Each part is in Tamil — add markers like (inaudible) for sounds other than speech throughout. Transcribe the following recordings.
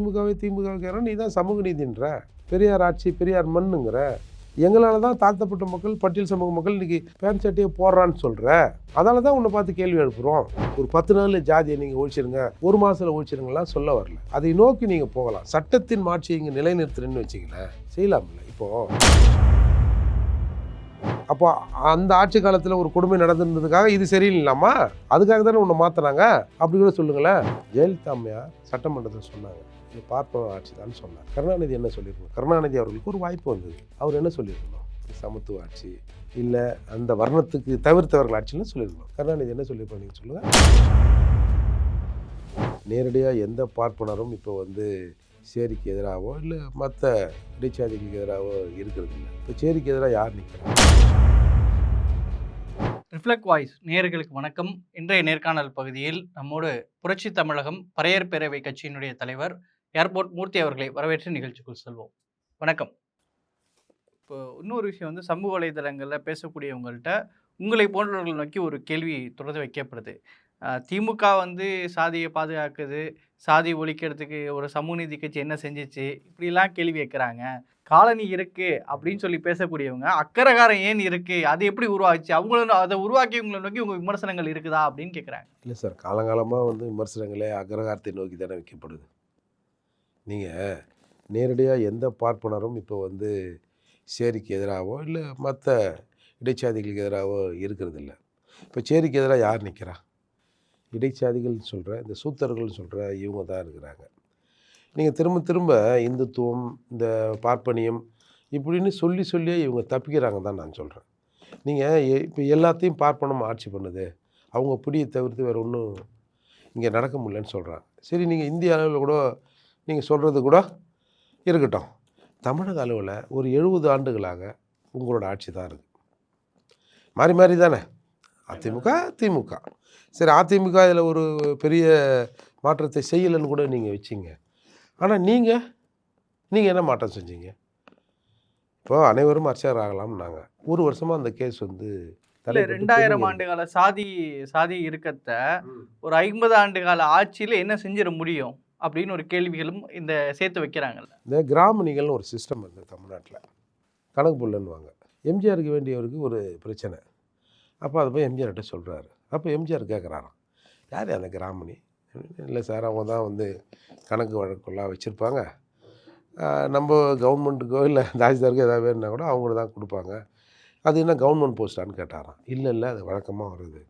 திமுகவை திமுக நீ தான் சமூக நீதின்ற. பெரியார் ஆட்சி பெரியார் மண்ணுங்கிற. எங்களால் தான் தாழ்த்தப்பட்ட மக்கள் பட்டியல் சமூக மக்கள் இன்னைக்கு பேண்ட் சட்டையை போடுறான்னு சொல்கிற அதனால தான் உன்னை பார்த்து கேள்வி எழுப்புகிறோம் ஒரு பத்து நாளில் ஜாதியை நீங்கள் ஒழிச்சிருங்க ஒரு மாதத்தில் ஒழிச்சிருங்கலாம் சொல்ல வரல. அதை நோக்கி நீங்கள் போகலாம். சட்டத்தின் மாட்சியை இங்கே நிலைநிறுத்துறேன்னு வச்சிங்களேன் செய்யலாம்ல இப்போது அப்போ அந்த ஆட்சி காலத்தில் ஒரு கொடுமை நடந்திருந்ததுக்காக இது சரியில்லாமா? அதுக்காக தானே உன்னை மாற்றினாங்க அப்படி கூட சொல்லுங்களேன். ஜெயலலிதா அம்மையார் சட்டமன்றத்தில் சொன்னாங்க. இது பார்ப்பன ஆட்சி தான் சொன்னார். கருணாநிதி என்ன சொல்லியிருக்கணும் கருணாநிதி அவர்களுக்கு ஒரு வாய்ப்பு வந்தது. அவர் என்ன சொல்லியிருக்கணும் சமத்துவ ஆட்சி இல்லை அந்த வர்ணத்துக்கு தவிர்த்தவர்கள் ஆட்சின்னு சொல்லியிருக்கணும் கருணாநிதி என்ன சொல்லியிருப்பாங்க நீங்கள் சொல்லுங்கள் நேரடியாக எந்த பார்ப்பனரும் இப்போ வந்து சேரிக்கு எதிராகவோ இல்லை மற்ற இடைச்சாதிக்கு எதிராகவோ இருக்கிறது இல்லை. இப்போ சேரிக்கு எதிராக யார் நிற்கிறாங்க ரிஃப்ளெக்ட் வாய்ஸ் நேர்களுக்கு வணக்கம். இன்றைய நேர்காணல் பகுதியில் நம்மோடு புரட்சி தமிழகம் பறையர் பேரவை கட்சியினுடைய தலைவர் ஏர்போர்ட் மூர்த்தி அவர்களை வரவேற்று நிகழ்ச்சிக்குள் செல்வோம். வணக்கம். இப்போ இன்னொரு விஷயம் வந்து சமூக வலைதளங்களில் பேசக்கூடியவங்கள்ட்ட உங்களை போன்றவர்கள் நோக்கி ஒரு கேள்வி தொடர்ந்து வைக்கப்படுது. திமுக வந்து சாதியை பாதுகாக்குது சாதி ஒழிக்கிறதுக்கு ஒரு சமூக நீதி கட்சி என்ன செஞ்சிச்சு இப்படிலாம் கேள்வி வைக்கிறாங்க. காலனி இருக்கு அப்படின்னு சொல்லி பேசக்கூடியவங்க அக்கரகாரம் ஏன் இருக்கு அது எப்படி உருவாச்சு அவங்களும் அதை உருவாக்கியவங்களை நோக்கி உங்கள் விமர்சனங்கள் இருக்குதா அப்படின்னு கேட்குறாங்க இல்லை சார் காலங்காலமாக வந்து விமர்சனங்களே அக்ரகாரத்தை நோக்கி தானே வைக்கப்படுது. நீங்கள் நேரடியாக எந்த பார்ப்பனரும் இப்போ வந்து சேரிக்கு எதிராகவோ இல்லை மற்ற இடைச்சாதிகளுக்கு எதிராகவோ இருக்கிறதில்ல. இப்போ சேரிக்கு எதிராக யார் நிற்கிறா இடைச்சாதிகள்னு சொல்கிற இந்த சூத்தர்கள்னு சொல்கிற இவங்க தான் இருக்கிறாங்க. நீங்கள் திரும்ப திரும்ப இந்துத்துவம் இந்த பார்ப்பனியம் இப்படின்னு சொல்லி சொல்லியே இவங்க தப்பிக்கிறாங்க தான் நான் சொல்கிறேன் நீங்கள் இப்போ எல்லாத்தையும் பார்ப்பனம் ஆட்சி பண்ணுது. அவங்க பிடியை தவிர்த்து வேறு ஒன்றும் இங்கே நடக்க முடியலன்னு சொல்கிறாங்க சரி நீங்கள் இந்திய அளவில் கூட நீங்கள் சொல்கிறது கூட இருக்கட்டும். தமிழக அளவில் ஒரு எழுபது ஆண்டுகளாக உங்களோட ஆட்சி தான் இருக்குது மாறி மாறி தானே? அதிமுக திமுக. சரி அதிமுக இதில் ஒரு பெரிய மாற்றத்தை செய்யலைன்னு கூட நீங்கள் வச்சிங்க. ஆனால் நீங்கள் நீங்கள் என்ன மாற்றம் செஞ்சீங்க? இப்போ அனைவரும் அர்ச்சகர் ஆகலாம்னாங்க ஒரு வருஷமாக அந்த கேஸ் வந்து ரெண்டாயிரம் ஆண்டு கால சாதி சாதி இருக்கத்த ஒரு ஐம்பது ஆண்டு கால ஆட்சியில என்ன செஞ்சிட முடியும்? அப்படின்னு ஒரு கேள்விகளும் இந்த சேர்த்து வைக்கிறாங்கல்ல. இந்த கிராமணிகள்னு ஒரு சிஸ்டம் இருக்குது தமிழ்நாட்டில். கணக்கு புள்ளன்னுவாங்க எம்ஜிஆருக்கு வேண்டியவருக்கு ஒரு பிரச்சனை. அப்போ அதை போய் எம்ஜிஆர்கிட்ட சொல்கிறாரு அப்போ எம்ஜிஆர் கேட்குறாராம் யார் அந்த கிராமணி? இல்லை சார் அவங்க தான் வந்து கணக்கு வழக்கெல்லாம் வச்சுருப்பாங்க. நம்ம கவர்மெண்ட்டுக்கோ இல்லை தாசில்தாருக்கோ ஏதாவது வேணுன்னா கூட அவங்கள தான் கொடுப்பாங்க. அது என்ன கவர்மெண்ட் போஸ்டான்னு கேட்டாராம். இல்லை இல்லை அது வழக்கமாக வருது.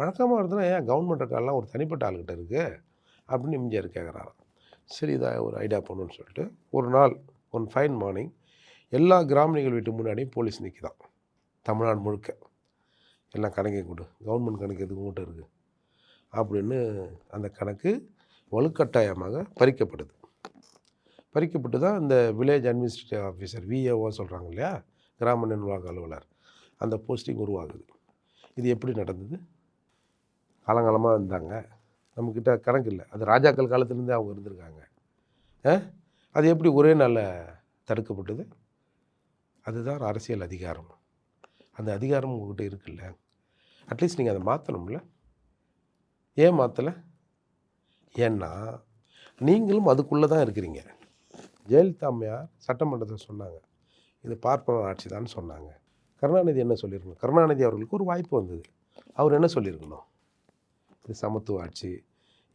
வழக்கமாக வருதுன்னா ஏன் கவர்மெண்ட் ரெக்கார்ட்லாம் ஒரு தனிப்பட்ட ஆளுக்கிட்ட இருக்குது அப்படின்னு எம்ஜிஆர் கேட்குறாரு சரி இதாக ஒரு ஐடியா பண்ணுன்னு சொல்லிட்டு ஒரு நாள் ஒன் ஃபைன் மார்னிங் எல்லா கிராமணிகள் வீட்டு முன்னாடியும் போலீஸ் நிற்கிதான் தமிழ்நாடு முழுக்க. எல்லாம் கணக்கை கொடு கவர்மெண்ட் கணக்கு எதுக்கு உங்கள்கிட்ட இருக்குது அப்படின்னு அந்த கணக்கு வலுக்கட்டாயமாக பறிக்கப்படுது. பறிக்கப்பட்டு தான் இந்த வில்லேஜ் அட்மினிஸ்ட்ரேட்டிவ் ஆஃபீஸர் விஏஓ சொல்கிறாங்க இல்லையா? கிராம நிர்வாக அலுவலர். அந்த போஸ்டிங் உருவாகுது. இது எப்படி நடந்தது? காலங்காலமாக இருந்தாங்க நம்மக்கிட்ட கணக்கு இல்லை. அது ராஜாக்கள் காலத்துலேருந்தே அவங்க இருந்திருக்காங்க. அது எப்படி ஒரே நாளில் தடுக்கப்பட்டது? அதுதான் ஒரு அரசியல் அதிகாரம். அந்த அதிகாரம் உங்கள்கிட்ட இருக்குல்ல. அட்லீஸ்ட் நீங்கள் அதை மாற்றணும்ல ஏன் மாற்றலை ஏன்னா நீங்களும் அதுக்குள்ளே தான் இருக்கிறீங்க. ஜெயலலிதா அம்மையார் சட்டமன்றத்தில் சொன்னாங்க. இது பார்ப்பன ஆட்சி தான் சொன்னாங்க. கருணாநிதி என்ன சொல்லியிருக்கணும்? கருணாநிதி அவர்களுக்கு ஒரு வாய்ப்பு வந்தது. அவர் என்ன சொல்லியிருக்கணும்? இது சமத்துவ ஆட்சி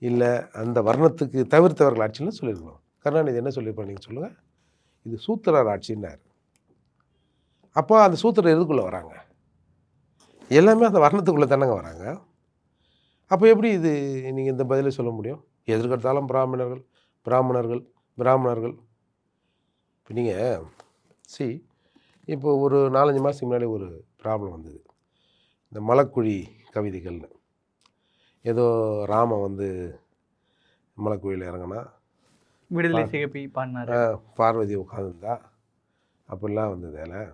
இல்லை அந்த வர்ணத்துக்கு தவிர்த்தவர்கள் ஆட்சின்னு சொல்லியிருக்கணும். கருணாநிதி என்ன சொல்லியிருப்பா நீங்கள் சொல்லுங்கள் இது சூத்திரர் ஆட்சின்னார். அப்போ அந்த சூத்திரர் எதுக்குள்ளே வராங்க? எல்லாமே அந்த வர்ணத்துக்குள்ளே தானங்க வராங்க. அப்போ எப்படி இது நீங்கள் இந்த பதிலை சொல்ல முடியும்? எதிர்கடுத்தாலும் பிராமணர்கள் பிராமணர்கள் பிராமணர்கள். இப்போ நீங்கள் சி இப்போ ஒரு நாலஞ்சு மாதத்துக்கு முன்னாடி ஒரு ப்ராப்ளம் வந்தது. இந்த மலக்குழி கவிதைகள்னு. ஏதோ ராமன் வந்து மலைக்குழியில் இறங்கினா விடுதலை சிகப்பி பாடினாரு. பார்வதி உட்காந்துருந்தா அப்படிலாம் வந்தது அதில்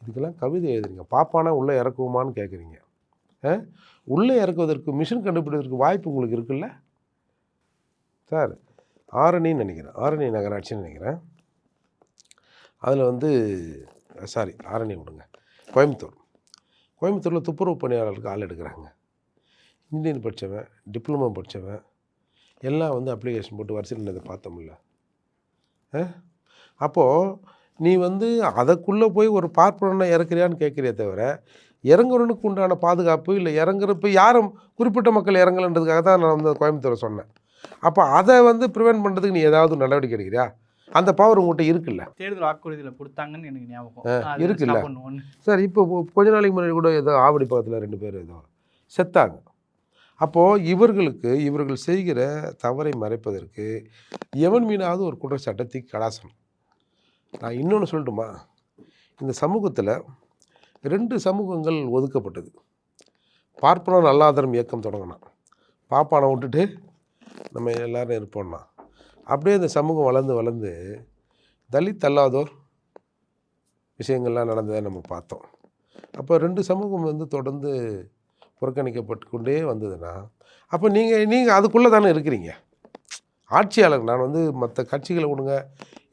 இதுக்கெல்லாம் கவிதை எழுதுறீங்க. பாப்பானா உள்ளே இறக்குவோமான்னு கேட்குறீங்க உள்ளே இறக்குவதற்கு மிஷின் கண்டுபிடிப்பதற்கு வாய்ப்பு உங்களுக்கு இருக்குல்ல? சார் ஆரணின்னு நினைக்கிறேன். ஆரணி நகராட்சின்னு நினைக்கிறேன். அதில் வந்து சாரி ஆரணி விடுங்க. கோயம்புத்தூர். கோயம்புத்தூரில் துப்புரவு பணியாளர்களுக்கு ஆள் எடுக்கிறாங்க. இன்ஜினியர் படித்தவன் டிப்ளமோ படித்தவன் எல்லாம் வந்து அப்ளிகேஷன் போட்டு வரிசையில் நின்று பார்த்தோம்ல. அப்போது நீ வந்து அதற்குள்ளே போய் ஒரு பார்ப்பனனை இறக்குறியான்னு கேட்குறியே தவிர இறங்குறவனுக்கு உண்டான பாதுகாப்பு இல்லை இறங்குறப்ப யாரும் குறிப்பிட்ட மக்கள் இறங்கலைன்றதுக்காக தான் நான் வந்து கோயம்புத்தூரை சொன்னேன். அப்போ அதை வந்து ப்ரிவென்ட் பண்ணுறதுக்கு நீ ஏதாவது நடவடிக்கை எடுக்கிறியா? அந்த பவர் உங்கள்கிட்ட இருக்குல்ல? தேர்தல் வாக்குறுதியில் கொடுத்தாங்கன்னு எனக்கு ஞாபகம். இருக்குல்ல. சார் இப்போ கொஞ்ச நாளைக்கு முன்னாடி கூட ஏதோ ஆவடி பக்கத்தில் ரெண்டு பேர் ஏதோ செத்தாங்க. அப்போது இவர்களுக்கு இவர்கள் செய்கிற தவறை மறைப்பதற்கு எவன் மீனாவது ஒரு குற்றச்சாட்டை தூக்கி கலாசனம் நான் இன்னொன்று சொல்லட்டுமா? இந்த சமூகத்தில் ரெண்டு சமூகங்கள் ஒதுக்கப்பட்டது. பார்ப்பனர் அல்லாதரம் இயக்கம் தொடங்கினான். பாப்பானை விட்டுட்டு நம்ம எல்லாரும் இருப்போம்னா. அப்படியே இந்த சமூகம் வளர்ந்து வளர்ந்து தலித் அல்லாதோர் விஷயங்கள்லாம் நடந்ததை நம்ம பார்த்தோம். அப்போ ரெண்டு சமூகம் வந்து தொடர்ந்து புறக்கணிக்கப்பட்டு கொண்டே வந்ததுன்னா அப்போ நீங்கள் நீங்கள் அதுக்குள்ளே தானே இருக்கிறீங்க. ஆட்சியாளர் நான் வந்து மற்ற கட்சிகளை விடுங்க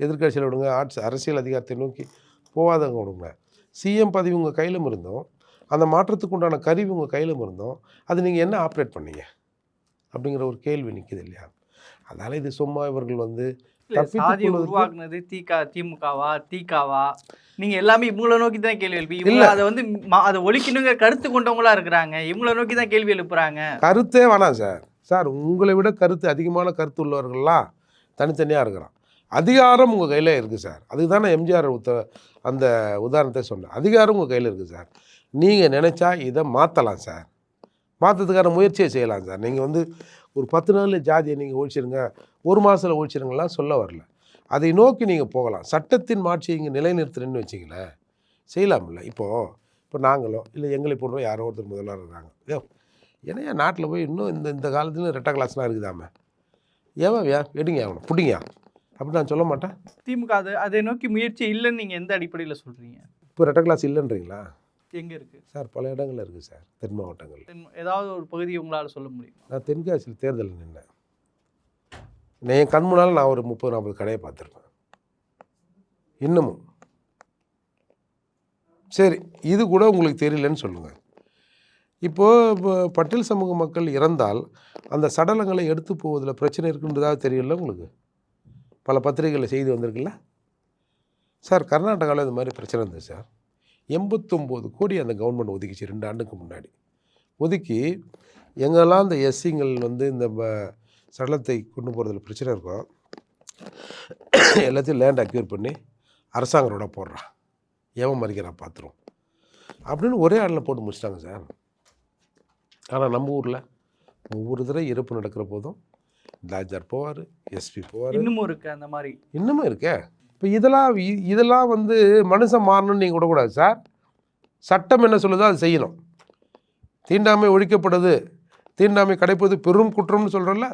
எதிர்கட்சியில் விடுங்க ஆட்சி அரசியல் அதிகாரத்தை நோக்கி போகாதவங்க விடுங்க. சிஎம் பதவி உங்கள் கையிலும் இருந்தோம். அந்த மாற்றத்துக்கு உண்டான கருவி உங்கள் கையிலும் இருந்தோம். அது நீங்கள் என்ன ஆப்ரேட் பண்ணீங்க? அப்படிங்கிற ஒரு கேள்வி நிற்கிது இல்லையா? அதனால் இது சும்மா இவர்கள் வந்து கொள்வதற்கு- உருவாக்குனது திக திமுகவா திகாவா நீங்க எல்லாமே இவங்கள நோக்கி தான் கேள்வி எழுப்பி. இவங்க அதை வந்து அதை ஒழிக்கணுங்கிற கருத்து கொண்டவங்களா இருக்கிறாங்க. இவங்கள நோக்கி தான் கேள்வி எழுப்புறாங்க. கருத்தே வேணாம் சார். சார் உங்களை விட கருத்து அதிகமான கருத்து உள்ளவர்கள்லாம் தனித்தனியாக இருக்கிறான். அதிகாரம் உங்கள் கையில் இருக்குது சார். அதுக்கு தானே எம்ஜிஆர் உத்த அந்த உதாரணத்தை சொன்னேன். அதிகாரம் உங்கள் கையில் இருக்குது சார். நீங்கள் நினச்சா இதை மாற்றலாம் சார். மாற்றத்துக்கான முயற்சியை செய்யலாம் சார். நீங்கள் வந்து ஒரு பத்து நாளில் ஜாதியை நீங்கள் ஒழிச்சிருங்க ஒரு மாதத்தில் ஒழிச்சிருங்கலாம் சொல்ல வரல. அதை நோக்கி நீங்கள் போகலாம். சட்டத்தின் மாட்சியை இங்கே நிலைநிறுத்துறேன்னு வச்சிங்களேன் செய்யலாம்ல. இப்போது இப்போ நாங்களோ இல்லை எங்களை போன்றோ யாரோ ஒருத்தர் முதல்வர் இருக்காங்க. ஐயோ ஏன்னா நாட்டில் போய் இன்னும் இந்த இந்த காலத்துல ரெட்டை கிளாஸ்லாம் இருக்குதாமே? ஏவா யா எடுங்க அவனை பிடிங்க அப்படி நான் சொல்ல மாட்டேன். திமுக அது அதை நோக்கி முயற்சி இல்லைன்னு நீங்க எந்த அடிப்படையில சொல்றீங்க? இப்போ ரெட்டை கிளாஸ் இல்லைன்றீங்களா? எங்க இருக்கு? சார் பல இடங்கள்ல இருக்குது சார் தென் மாவட்டங்கள் ஏதாவது ஒரு பகுதி உங்களால சொல்ல முடியுமா? நான் தென்காசியில் தேர்தல் நின்னேன். நான் என் கண் முன்னால் நான் ஒரு முப்பது நாற்பது கடையை பார்த்துருப்பேன். இன்னமும். சரி இது கூட உங்களுக்கு தெரியலன்னு சொல்லுங்கள் இப்போது இப்போ பட்டியல் சமூக மக்கள் இறந்தால் அந்த சடலங்களை எடுத்து போவதில் பிரச்சனை இருக்குன்றதாவது தெரியல உங்களுக்கு? பல பத்திரிகைகளில் செய்தி வந்திருக்குல்ல? சார் கர்நாடகாவில் இந்த மாதிரி பிரச்சனை இருந்தது சார். எண்பத்தொம்போது கோடி அந்த கவர்மெண்ட் ஒதுக்கிச்சு ரெண்டு ஆண்டுக்கு முன்னாடி. ஒதுக்கி எங்கெல்லாம் இந்த எஸ்சிங்கள் வந்து இந்த சடலத்தை கொண்டு போகிறதுல பிரச்சனை இருக்கும் எல்லாத்தையும் லேண்ட் அக்யூர் பண்ணி அரசாங்க ரோட போடுறான் ஏவன் மறிக்கிறான் பார்த்துரும் அப்படின்னு ஒரே ஆளில் போட்டு முடிச்சிட்டாங்க சார். ஆனால் நம்ம ஊரில் ஒவ்வொரு தடவை இறப்பு நடக்கிற போதும் லாஜார் போவார் எஸ்பி போவார். இன்னமும் இருக்கு அந்த மாதிரி. இன்னமும் இருக்கே? இப்போ இதெல்லாம் இதெல்லாம் வந்து மனுஷன் மாறணும்னு நீங்கள் விடக்கூடாது சார். சட்டம் என்ன சொல்லுதோ அது செய்யணும். தீண்டாமை ஒழிக்கப்படுது. தீண்டாமை கிடைப்பது பெரும் குற்றம்னு சொல்கிறல்ல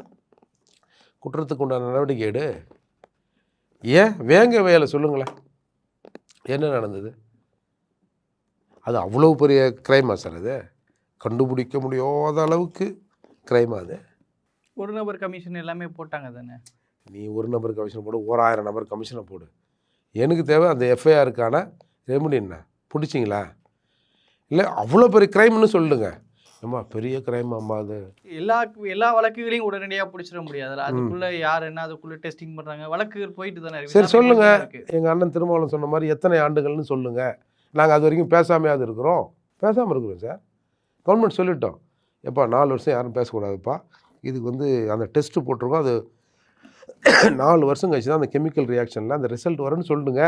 குற்றத்துக்கு உண்டான நடவடிக்கை எடு. ஏன்? வேங்க வேலை சொல்லுங்களேன். என்ன நடந்தது? அது அவ்வளோ பெரிய க்ரைமா சார் அது? கண்டுபிடிக்க முடியாத அளவுக்கு க்ரைமா அது? ஒரு நபர் கமிஷன் எல்லாமே போட்டாங்க தானே? நீ ஒரு நபர் கமிஷன் போடு ஓராயிரம் நபர் கமிஷனை போடு. எனக்கு தேவை அந்த எஃப்ஐஆருக்கான ரெமெடி என்ன? பிடிச்சிங்களா? இல்லை அவ்வளோ பெரிய க்ரைம்னு சொல்லுங்க. ஏம்மா பெரிய க்ரைம் அம்மா அது. எல்லா எல்லா வழக்குகளையும் உடனடியா பிடிச்சிட முடியாதுல்ல. அதுக்குள்ள யார் என்ன அதுக்குள்ள டெஸ்டிங் பண்றாங்க? வழக்குகள் போயிட்டு தானே. சரி விசாரணை சொல்லுங்க. போயிட்டு தான் இருக்கு. எங்கள் அண்ணன் திருமாவளவன் சொன்ன மாதிரி எத்தனை ஆண்டுகள்னு சொல்லுங்கள் நாங்கள் அது வரைக்கும் பேசாமையாவது இருக்கிறோம். பேசாமல் இருக்கிறோம் சார். கவர்மெண்ட் சொல்லிட்டோம். எப்பா நாலு வருஷம் யாரும் பேசக்கூடாதுப்பா. இதுக்கு வந்து அந்த டெஸ்ட்டு போட்டிருக்கோம். அது (coughs) நாலு வருஷம் கழிச்சு தான் அந்த கெமிக்கல் ரியாக்ஷனில் அந்த ரிசல்ட் வரும்னு சொல்லுங்க.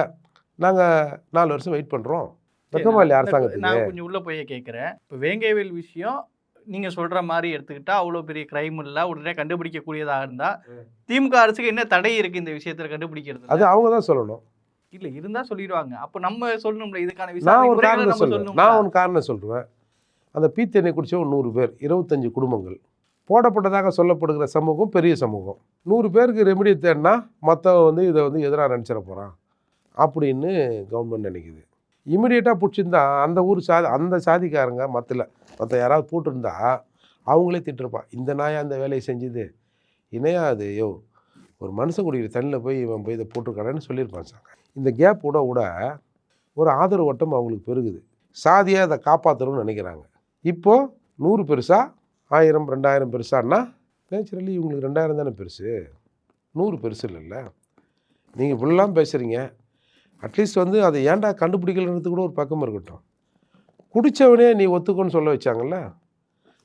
நாங்கள் நாலு வருஷம் வெயிட் பண்ணுறோம் வெக்கமா இல்லையா அரசாங்கத்துக்கு? நான் கொஞ்சம் உள்ள போய் கேட்குறேன் இப்போ வேங்கைவேல் விஷயம் நீங்க சொல்ற மாதிரி எடுத்துக்கிட்டா அவ்வளோ பெரிய கிரைம் இல்ல. உடனே கண்டுபிடிக்கக்கூடியதாக இருந்தா திமுக அரசுக்கு என்ன தடை இருக்கு இந்த விஷயத்துல கண்டுபிடிக்கிறது அது அவங்க தான் சொல்லணும். இல்ல இருந்தா சொல்லிடுவாங்க. அப்ப நம்ம சொல்லணும்ல. இதுக்கான நான் விசாரணை ஒரு காரணம் சொல்லுவேன். நான் ஒரு காரணம் சொல்லுவேன் அந்த பீத்தெண்ணெய் குடிச்ச ஒரு நூறு பேர் இருபத்தஞ்சு குடும்பங்கள். போடப்பட்டதாக சொல்லப்படுகிற சமூகம் பெரிய சமூகம். நூறு பேருக்கு ரெமெடி தேடினா மற்றவன் வந்து இதை வந்து எதிராக நினச்சிட போகிறான் அப்படின்னு கவர்மெண்ட் நினைக்குது. இமீடியட்டாக பிடிச்சிருந்தா அந்த ஊர் சாதி அந்த சாதிக்காரங்க மற்றல மற்ற யாராவது போட்டிருந்தா அவங்களே திட்டிருப்பான் இந்த நாயாக அந்த வேலையை செஞ்சுது? இணையா அது? யோ ஒரு மனுஷன் குடிக்கிற தண்ணியில் போய் இவன் போய் இதை போட்டிருக்கானு சொல்லியிருப்பான் சார் இந்த கேப் விட விட ஒரு ஆதரவு வட்டம் அவங்களுக்கு பெருகுது. சாதியாக அதை காப்பாற்றணும்னு நினைக்கிறாங்க. இப்போது நூறு பெருசாக ஆயிரம் ரெண்டாயிரம் பெருசான்னா நேச்சுரலி இவங்களுக்கு ரெண்டாயிரம் தானே பெருசு. நூறு பெருசு இல்லைல்ல. நீங்கள் இப்படிலாம் பேசுகிறீங்க அட்லீஸ்ட் வந்து அதை ஏன்டா கண்டுபிடிக்கலன்றது கூட ஒரு பக்கம் இருக்கட்டும். குடித்தவனே நீ ஒத்துக்கோன்னு சொல்ல வச்சாங்கல்ல?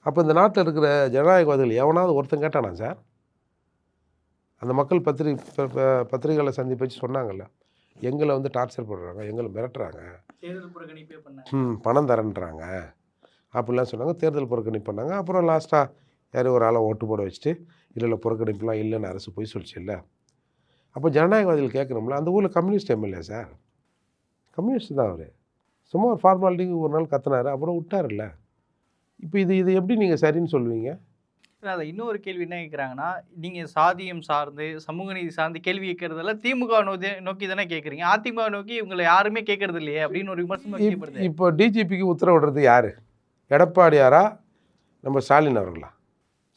அப்போ இந்த நாட்டில் இருக்கிற ஜனநாயகவாதிகள் எவனாவது ஒருத்தன் கேட்டானா சார்? அந்த மக்கள் பத்திரிகை பத்திரிகைகளை சந்திப்பு வச்சு சொன்னாங்கல்ல. எங்களை வந்து டார்ச்சர் பண்ணுறாங்க எங்களை மிரட்டுறாங்க. ம் பணம் தரேன்றாங்க. அப்படிலாம் சொன்னாங்க. தேர்தல் புறக்கணிப்பு பண்ணாங்க. அப்புறம் லாஸ்ட்டாக யாரையும் ஒரு ஆளை ஓட்டு போட வச்சுட்டு இல்லை இல்லை புறக்கணிப்புலாம் இல்லைன்னு அரசு போய் சொல்லிச்சு இல்லை அப்போ ஜனநாயகவாதிகள் கேட்கணும்ல அந்த ஊரில் கம்யூனிஸ்ட் எம்எல்ஏ சார்? கம்யூனிஸ்ட் தான் அவர். சும்மா ஒரு ஃபார்மாலிட்டிக்கு ஒரு நாள் கத்துனாரு அப்புறம் விட்டார்ல இப்போ இது இது எப்படி நீங்கள் சரின்னு சொல்லுவீங்க? இல்லை அதை இன்னொரு கேள்வி என்ன கேட்குறாங்கன்னா நீங்கள் சாதியம் சார்ந்து சமூக நீதி சார்ந்து கேள்வி கேட்கறதெல்லாம் திமுக நோக்கி நோக்கி தானே கேட்குறீங்க அதிமுக நோக்கி இவங்களை யாருமே கேட்கறது இல்லையே அப்படின்னு ஒரு விமர்சனம் இப்போ டிஜிபிக்கு உத்தரவிடுறது யார்? எடப்பாடியாரா? நம்ம ஸ்டாலின் அவர்களா?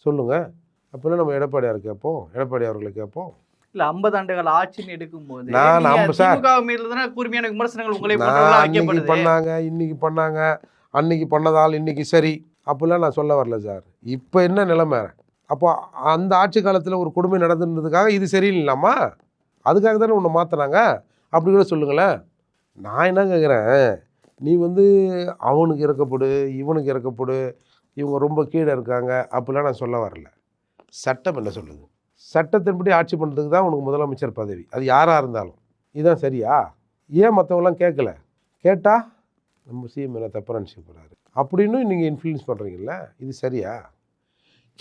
சொல்லுங்கள் அப்படின்னா நம்ம எடப்பாடியார் கேட்போம். எடப்பாடி அவர்களை கேட்போம். இல்ல ஐம்பது ஆண்டுகள் ஆட்சின்னு எடுக்கும்போது நான் நம்ம சார். கூர்மையான விமர்சனங்கள் உங்களை அன்னைக்கு பண்ணாங்க இன்னைக்கு பண்ணாங்க அன்னைக்கு பண்ணதால் இன்னைக்கு சரி. அப்படிலாம் நான் சொல்ல வரல சார். இப்போ என்ன நிலைமை? அப்போ அந்த ஆட்சி காலத்தில் ஒரு கொடுமை நடந்துன்றதுக்காக இது சரியில்லாமா அதுக்காக தானே உன்னை மாற்றினாங்க அப்படி கூட சொல்லுங்களேன். நான் என்ன கேட்குறேன்? நீ வந்து அவனுக்கு இறக்கப்படு இவனுக்கு இறக்கப்படு இவங்க ரொம்ப கீழே இருக்காங்க அப்படிலாம் நான் சொல்ல வரல. சட்டம் என்ன சொல்லுது? சட்டத்தின்படி ஆட்சி பண்ணுறதுக்கு தான் உனக்கு முதலமைச்சர் பதவி. அது யாராக இருந்தாலும். இதுதான் சரியா? ஏன் மற்றவங்களாம் கேட்கல? கேட்டால் நம்ம சிஎம் என்ன தப்பாக நினச்சிக்க போகிறாரு அப்படின்னு நீங்கள் இன்ஃப்ளூயன்ஸ் பண்ணுறீங்கல்ல இது சரியா?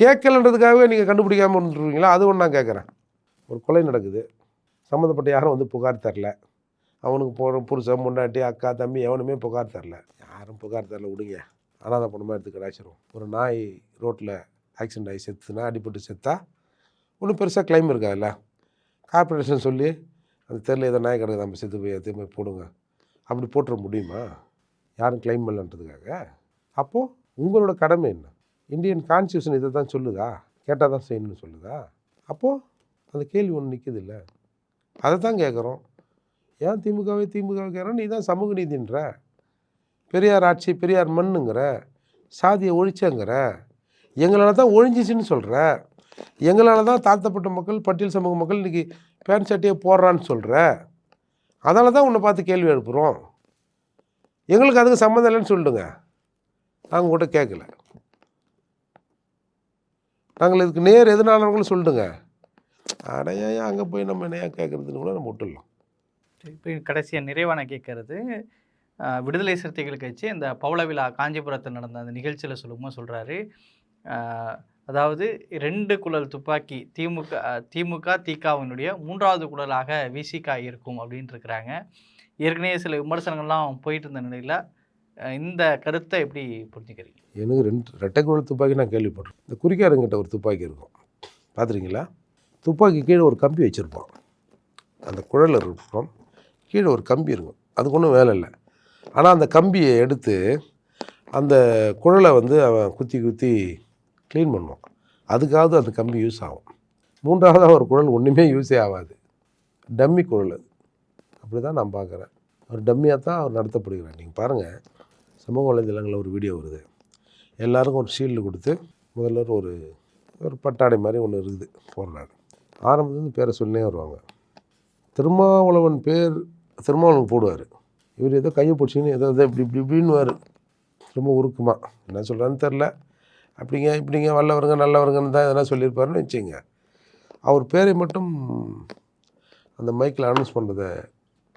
கேட்கலன்றதுக்காகவே நீங்கள் கண்டுபிடிக்காமல் இருந்துருவீங்களா? அது ஒன்று நான் கேட்குறேன். ஒரு கொலை நடக்குது. சம்மந்தப்பட்ட யாரும் வந்து புகார் தரல. அவனுக்கு போகிற புருஷன் முன்னாட்டி அக்கா தம்பி எவனுமே புகார் தரல. யாரும் புகார் தரல விடுங்க. அனாதை பணமாக எடுத்து கிடாச்சிரும் ஒரு நாய் ரோட்டில் ஆக்சிடென்ட் ஆகி செத்துனா அடிபட்டு செத்தா ஒன்றும் பெருசாக கிளைம் இருக்காதுல்ல. கார்பரேஷன் சொல்லி அந்த தெருல ஏதோ நாய் கிடக்கு நம்ம செத்து போய் திரும்ப போடுங்க. அப்படி போட்டுற முடியுமா? யாரும் கிளைம் பண்ணலன்றதுக்காக? அப்போது உங்களோட கடமை என்ன? இந்தியன் கான்ஸ்டியூஷன் இதை தான் சொல்லுதா? கேட்டால் தான் செய்யணும்னு சொல்லுதா? அப்போது அந்த கேள்வி ஒன்று நிற்கிது இல்லை அதை தான் கேட்குறோம் ஏன் திமுகவே திமுகவை நீ தான் சமூக நீதின்ற. பெரியார் ஆட்சி பெரியார் மண்ணுங்கிற. சாதியை ஒழிச்சங்கிற. எங்களால் தான் ஒழிஞ்சிச்சின்னு சொல்கிற எங்களால் தான் தாழ்த்தப்பட்ட மக்கள் பட்டியல் சமூக மக்கள் இன்றைக்கி பேண்ட் சட்டையை போடுறான்னு சொல்கிற அதனால தான் உன்னை பார்த்து கேள்வி எழுப்புகிறோம் எங்களுக்கு அதுக்கு சம்மந்தம் இல்லைன்னு சொல்லிடுங்க நாங்கள் உங்கள்கிட்ட கேட்கல. நாங்கள் இதுக்கு நேர் எதுனாலவங்களும் சொல்லிடுங்க அடையா அங்கே போய் நம்ம என்னையா கேட்குறதுன்னு கூட நம்ம விட்டுடலாம். இப்போ கடைசியாக நிறைவான கேட்கறது விடுதலை சிறுத்தைகள் கட்சி இந்த பவள விழா காஞ்சிபுரத்தில் நடந்த அந்த நிகழ்ச்சியில் சொல்லும்போது சொல்கிறாரு அதாவது ரெண்டு குழல் துப்பாக்கி திமுக திமுக திகாவினுடைய மூன்றாவது குழலாக விசிகா இருக்கும் அப்படின்னு இருக்கிறாங்க. ஏற்கனவே சில விமர்சனங்கள்லாம் போயிட்டு இருந்த நிலையில் இந்த கருத்தை எப்படி புரிஞ்சுக்கிறீங்க? எனக்கு ரெண்டு ரெட்டைக்குழல் துப்பாக்கி நான் கேள்விப்பட்டேன் இந்த குறிக்காரங்கிட்ட ஒரு துப்பாக்கி இருக்கும். பார்த்துருக்கீங்களா? துப்பாக்கி கீழே ஒரு கம்பி வச்சுருப்போம் அந்த குழல் இருக்கும். கீழே ஒரு கம்பி இருக்கும். அதுக்கு ஒன்றும் வேலை இல்லை. ஆனால் அந்த கம்பியை எடுத்து அந்த குழலை வந்து அவன் குத்தி குத்தி க்ளீன் பண்ணுவான். அதுக்காவது அந்த கம்பி யூஸ் ஆகும். மூன்றாவதாக ஒரு குழல் ஒன்றுமே யூஸே ஆகாது. டம்மி குழல் அது. அப்படி தான் நான் பார்க்குறேன். அவர் டம்மியாக தான் அவர் நடத்தப்படுகிறார். நீங்கள் பாருங்கள் சமூக வலைதளங்களில் ஒரு வீடியோ வருது. எல்லாருக்கும் ஒரு ஷீல்டு கொடுத்து முதல்ல ஒரு ஒரு பட்டாடை மாதிரி ஒன்று இருக்குது. போடுறாரு. ஆரம்பத்துலேருந்து பேரை சொல்லினே வருவாங்க. திருமாவளவன் பேர் திருமாவளவன் போடுவார். இவர் ஏதோ கையை பிடிச்சின்னு ஏதோ இப்படி இப்படி இப்படின்னுவார். ரொம்ப உருக்குமா. என்ன சொல்கிறான்னு தெரில அப்படிங்க இப்படிங்க வல்லவருங்க நல்லவருங்கன்னு தான் எதனா சொல்லியிருப்பாருன்னு வச்சுங்க அவர் பேரை மட்டும் அந்த மைக்கில் அனௌன்ஸ் பண்ணுறதை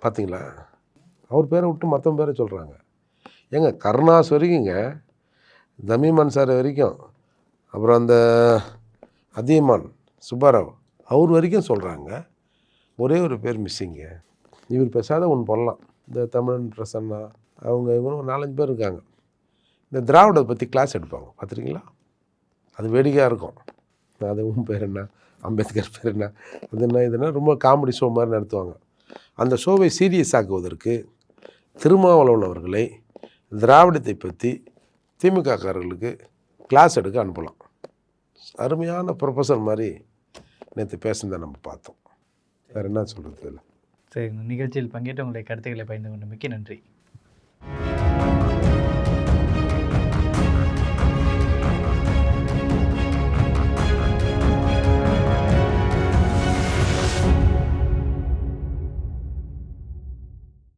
பார்த்தீங்களா? அவர் பேரை விட்டு மற்றவங்க பேரை சொல்கிறாங்க ஏங்க கருணாஸ் வரைக்குங்க தமிமான் சார் வரைக்கும் அப்புறம் அந்த அதியமான் சுப்பாராவ் அவர் வரைக்கும் சொல்கிறாங்க ஒரே ஒரு பேர் மிஸ்ஸிங்க இவர் பேசாத ஒன்று பண்ணலாம் இந்த தமிழன் பிரசன்னா அவங்க இவங்க ஒரு நாலஞ்சு பேர் இருக்காங்க. இந்த திராவிடத்தை பற்றி கிளாஸ் எடுப்பாங்க. பார்த்துருக்கீங்களா? அது வேடிக்கையாக இருக்கும். அதுவும் பேர் என்ன? அம்பேத்கர் பேர் என்ன? அது என்ன இதுனா ரொம்ப காமெடி ஷோ மாதிரி நடத்துவாங்க. அந்த ஷோவை சீரியஸ் ஆக்குவதற்கு திருமாவளவன் அவர்களை திராவிடத்தை பற்றி திமுககாரர்களுக்கு கிளாஸ் எடுக்க அனுப்பலாம். அருமையான ப்ரொஃபஸர் மாதிரி நேற்று பேசுனதை நம்ம பார்த்தோம். வேறு என்ன சொல்கிறது இல்லை சரி நிகழ்ச்சியில் பங்கேற்று உங்களுடைய கருத்துக்களை பகிர்ந்து கொண்டு மிக்க நன்றி.